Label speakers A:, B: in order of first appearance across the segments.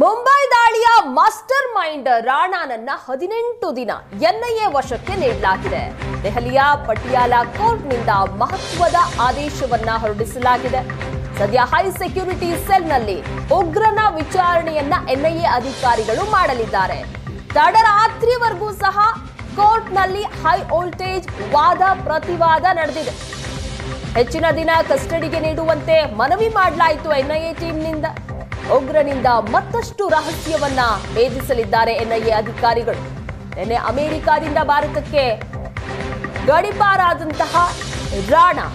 A: ಮುಂಬೈ ದಾಳಿಯ master mind ರಾಣಾನನ್ನ ಹದಿನೆಂಟು ದಿನ ಎನ್ಐಎ ವಶಕ್ಕೆ ನೀಡಲಾಗಿದೆ. ದೆಹಲಿಯ ಪಟಿಯಾಲ ಕೋರ್ಟ್ನಿಂದ ಮಹತ್ವದ ಆದೇಶವನ್ನ ಹೊರಡಿಸಲಾಗಿದೆ. ಸದ್ಯ ಹೈ ಸೆಕ್ಯೂರಿಟಿ ಸೆಲ್ನಲ್ಲಿ ಉಗ್ರನ ವಿಚಾರಣೆಯನ್ನ ಎನ್ಐಎ ಅಧಿಕಾರಿಗಳು ಮಾಡಲಿದ್ದಾರೆ. ತಡರಾತ್ರಿವರೆಗೂ ಸಹ ಕೋರ್ಟ್ನಲ್ಲಿ ಹೈ ವೋಲ್ಟೇಜ್ ವಾದ ಪ್ರತಿವಾದ ನಡೆದಿದೆ. ಹೆಚ್ಚಿನ ದಿನ ಕಸ್ಟಡಿಗೆ ನೀಡುವಂತೆ ಮನವಿ ಮಾಡಲಾಯಿತು ಎನ್ಐಎ ಟೀಮ್ನಿಂದ. ಉಗ್ರನಿಂದ ಮತ್ತಷ್ಟು ರಹಸ್ಯವನ್ನ ಭೇದಿಸಲಿದ್ದಾರೆ ಎನ್ಐಎ ಅಧಿಕಾರಿಗಳು. ನಿನ್ನೆ ಅಮೆರಿಕಾದಿಂದ ಭಾರತಕ್ಕೆ ಗಡಿಪಾರಾದಂತಹ ರಾಣಾ,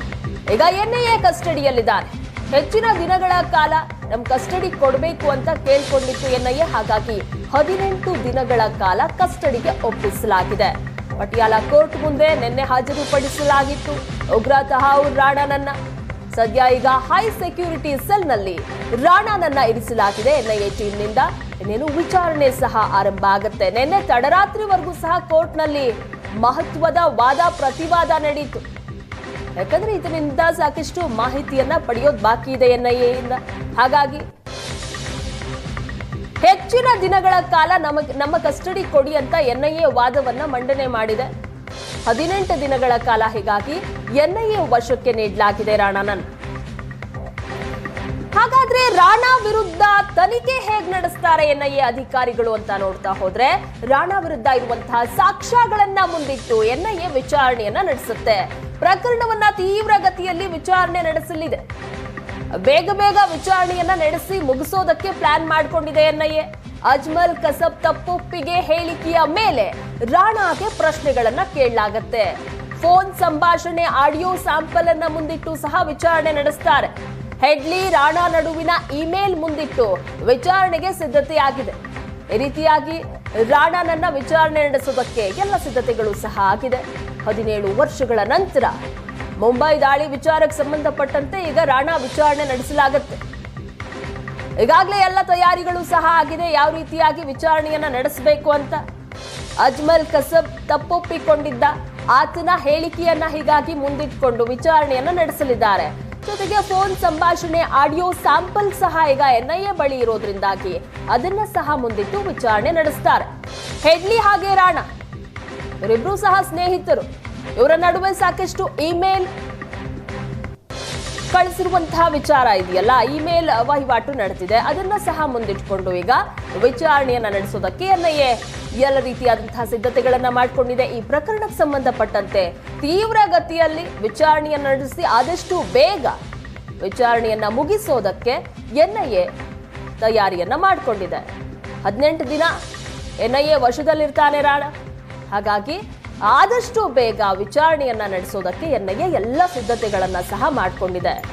A: ಈಗ ಎನ್ಐಎ ಕಸ್ಟಡಿಯಲ್ಲಿದ್ದಾರೆ. ಹೆಚ್ಚಿನ ದಿನಗಳ ಕಾಲ ನಮ್ ಕಸ್ಟಡಿ ಕೊಡಬೇಕು ಅಂತ ಕೇಳ್ಕೊಂಡಿತ್ತು ಎನ್ಐಎ, ಹಾಗಾಗಿ ಹದಿನೆಂಟು ದಿನಗಳ ಕಾಲ ಕಸ್ಟಡಿಗೆ ಒಪ್ಪಿಸಲಾಗಿದೆ. ಪಟಿಯಾಲ ಕೋರ್ಟ್ ಮುಂದೆ ನಿನ್ನೆ ಹಾಜರುಪಡಿಸಲಾಗಿತ್ತು. ಉಗ್ರ ತಹಾವೂರ್ ರಾಣಾನನ್ನ ಸದ್ಯ ಈಗ ಹೈ ಸೆಕ್ಯೂರಿಟಿ ಸೆಲ್ನಲ್ಲಿ ರಾಣಾನನ್ನ ಇರಿಸಲಾಗಿದೆ. ಎನ್ಐಎ ಟೀಮ್ನಿಂದ ಇನ್ನೇನು ವಿಚಾರಣೆ ಸಹ ಆರಂಭ ಆಗುತ್ತೆ. ನಿನ್ನೆ ತಡರಾತ್ರಿವರೆಗೂ ಸಹ ಕೋರ್ಟ್ನಲ್ಲಿ ಮಹತ್ವದ ವಾದ ಪ್ರತಿವಾದ ನಡೆಯಿತು ಯಾಕಂದ್ರೆ ಇದರಿಂದ ಸಾಕಷ್ಟು ಮಾಹಿತಿಯನ್ನ ಪಡೆಯೋದು ಬಾಕಿ ಇದೆ ಎನ್ಐಎ ಇಂದ ಹಾಗಾಗಿ ಹೆಚ್ಚಿನ ದಿನಗಳ ಕಾಲ ನಮಗ್, ನಮ್ಮ ಕಸ್ಟಡಿ ಕೊಡಿ ಅಂತ ಎನ್ಐಎ ವಾದವನ್ನ ಮಂಡನೆ ಮಾಡಿದೆ. ಹದಿನೆಂಟು ದಿನಗಳ ಕಾಲ ಹೀಗಾಗಿ ಎನ್ಐಎ ವಶಕ್ಕೆ ನೀಡಲಾಗಿದೆ ರಾಣಾನನ್. ಹಾಗಾದ್ರೆ ರಾಣಾ ವಿರುದ್ಧ ತನಿಖೆ ಹೇಗ್ ನಡೆಸ್ತಾರೆ ಎನ್ಐಎ ಅಧಿಕಾರಿಗಳು ಅಂತ ನೋಡ್ತಾ ಹೋದ್ರೆ, ರಾಣಾ ವಿರುದ್ಧ ಇರುವಂತಹ ಸಾಕ್ಷ್ಯಗಳನ್ನ ಮುಂದಿಟ್ಟು ಎನ್ಐಎ ವಿಚಾರಣೆಯನ್ನ ನಡೆಸುತ್ತೆ. ಪ್ರಕರಣವನ್ನ ತೀವ್ರ ಗತಿಯಲ್ಲಿ ವಿಚಾರಣೆ ನಡೆಸಲಿದೆ. ಬೇಗ ಬೇಗ ವಿಚಾರಣೆಯನ್ನ ನಡೆಸಿ ಮುಗಿಸೋದಕ್ಕೆ ಪ್ಲಾನ್ ಮಾಡಿಕೊಂಡಿದೆ ಎನ್ಐಎ. ಅಜ್ಮಲ್ ಕಸಬ್ ತಪ್ಪೊಪ್ಪಿಗೆ ಹೇಳಿಕೆಯ ಮೇಲೆ ರಾಣಾಗೆ ಪ್ರಶ್ನೆಗಳನ್ನ ಕೇಳಲಾಗತ್ತೆ. ಫೋನ್ ಸಂಭಾಷಣೆ, ಆಡಿಯೋ ಸ್ಯಾಂಪಲ್ ಅನ್ನ ಮುಂದಿಟ್ಟು ಸಹ ವಿಚಾರಣೆ ನಡೆಸ್ತಾರೆ. ಹೆಡ್ಲಿ, ರಾಣಾ ನಡುವಿನ ಇಮೇಲ್ ಮುಂದಿಟ್ಟು ವಿಚಾರಣೆಗೆ ಸಿದ್ಧತೆಯಾಗಿದೆ. ಈ ರೀತಿಯಾಗಿ ರಾಣಾನನ್ನ ವಿಚಾರಣೆ ನಡೆಸೋದಕ್ಕೆ ಎಲ್ಲ ಸಿದ್ಧತೆಗಳು ಸಹ ಆಗಿದೆ. ಹದಿನೇಳು ವರ್ಷಗಳ ನಂತರ ಮುಂಬೈ ದಾಳಿ ವಿಚಾರಕ್ಕೆ ಸಂಬಂಧಪಟ್ಟಂತೆ ಈಗ ರಾಣಾ ವಿಚಾರಣೆ ನಡೆಸಲಾಗುತ್ತೆ. ಈಗಾಗಲೇ ಎಲ್ಲ ತಯಾರಿಗಳು ಸಹ ಆಗಿದೆ. ಯಾವ ರೀತಿಯಾಗಿ ವಿಚಾರಣೆಯನ್ನ ನಡೆಸಬೇಕು ಅಂತ? ಅಜ್ಮಲ್ ಕಸಬ್ ತಪ್ಪೊಪ್ಪಿಕೊಂಡಿದ್ದ. ಆತನ ಹೇಳಿಕೆಯನ್ನ ಹೀಗಾಗಿ ಮುಂದಿಟ್ಕೊಂಡು ವಿಚಾರಣೆಯನ್ನ ನಡೆಸಲಿದ್ದಾರೆ. ಜೊತೆಗೆ ಫೋನ್ ಸಂಭಾಷಣೆ, ಆಡಿಯೋ ಸ್ಯಾಂಪಲ್ ಸಹ ಈಗ ಎನ್ಐಎ ಬಳಿ ಇರೋದ್ರಿಂದಾಗಿ ಅದನ್ನ ಸಹ ಮುಂದಿಟ್ಟು ವಿಚಾರಣೆ ನಡೆಸ್ತಾರೆ. ಹೆಡ್ಲಿ ಹಾಗೆ ರಾಣಾ. ಇವರಿಬ್ರು ಸಹ ಸ್ನೇಹಿತರು. ಇವರ ನಡುವೆ ಸಾಕಷ್ಟು ಇಮೇಲ್ ಕಳಿಸಿರುವಂತಹ ವಿಚಾರ ಇದೆಯಲ್ಲ, ಇಮೇಲ್ ವಹಿವಾಟು ನಡೆದಿದೆ. ಅದನ್ನ ಸಹ ಮುಂದಿಟ್ಕೊಂಡು ಈಗ ವಿಚಾರಣೆಯನ್ನ ನಡೆಸೋದಕ್ಕೆ ಎನ್ಐಎ ಎಲ್ಲ ರೀತಿಯಾದಂತಹ ಸಿದ್ಧತೆಗಳನ್ನ ಮಾಡಿಕೊಂಡಿದೆ ಈ ಪ್ರಕರಣಕ್ಕೆ ಸಂಬಂಧಪಟ್ಟಂತೆ. ತೀವ್ರ ಗತಿಯಲ್ಲಿ ವಿಚಾರಣೆಯನ್ನು ನಡೆಸಿ ಆದಷ್ಟು ಬೇಗ ವಿಚಾರಣೆಯನ್ನ ಮುಗಿಸೋದಕ್ಕೆ ಎನ್ಐಎ ತಯಾರಿಯನ್ನ ಮಾಡಿಕೊಂಡಿದೆ. ಹದಿನೆಂಟು ದಿನ ಎನ್ಐಎ ವಶದಲ್ಲಿರ್ತಾನೆ ರಾಣ. ಹಾಗಾಗಿ ಆದಷ್ಟು ಬೇಗ ವಿಚಾರಣೆಯನ್ನ ನಡೆಸೋದಕ್ಕೆ ಎನ್ಐಎ ಎಲ್ಲ ಸಿದ್ಧತೆಗಳನ್ನ ಸಹ ಮಾಡಿಕೊಂಡಿದೆ.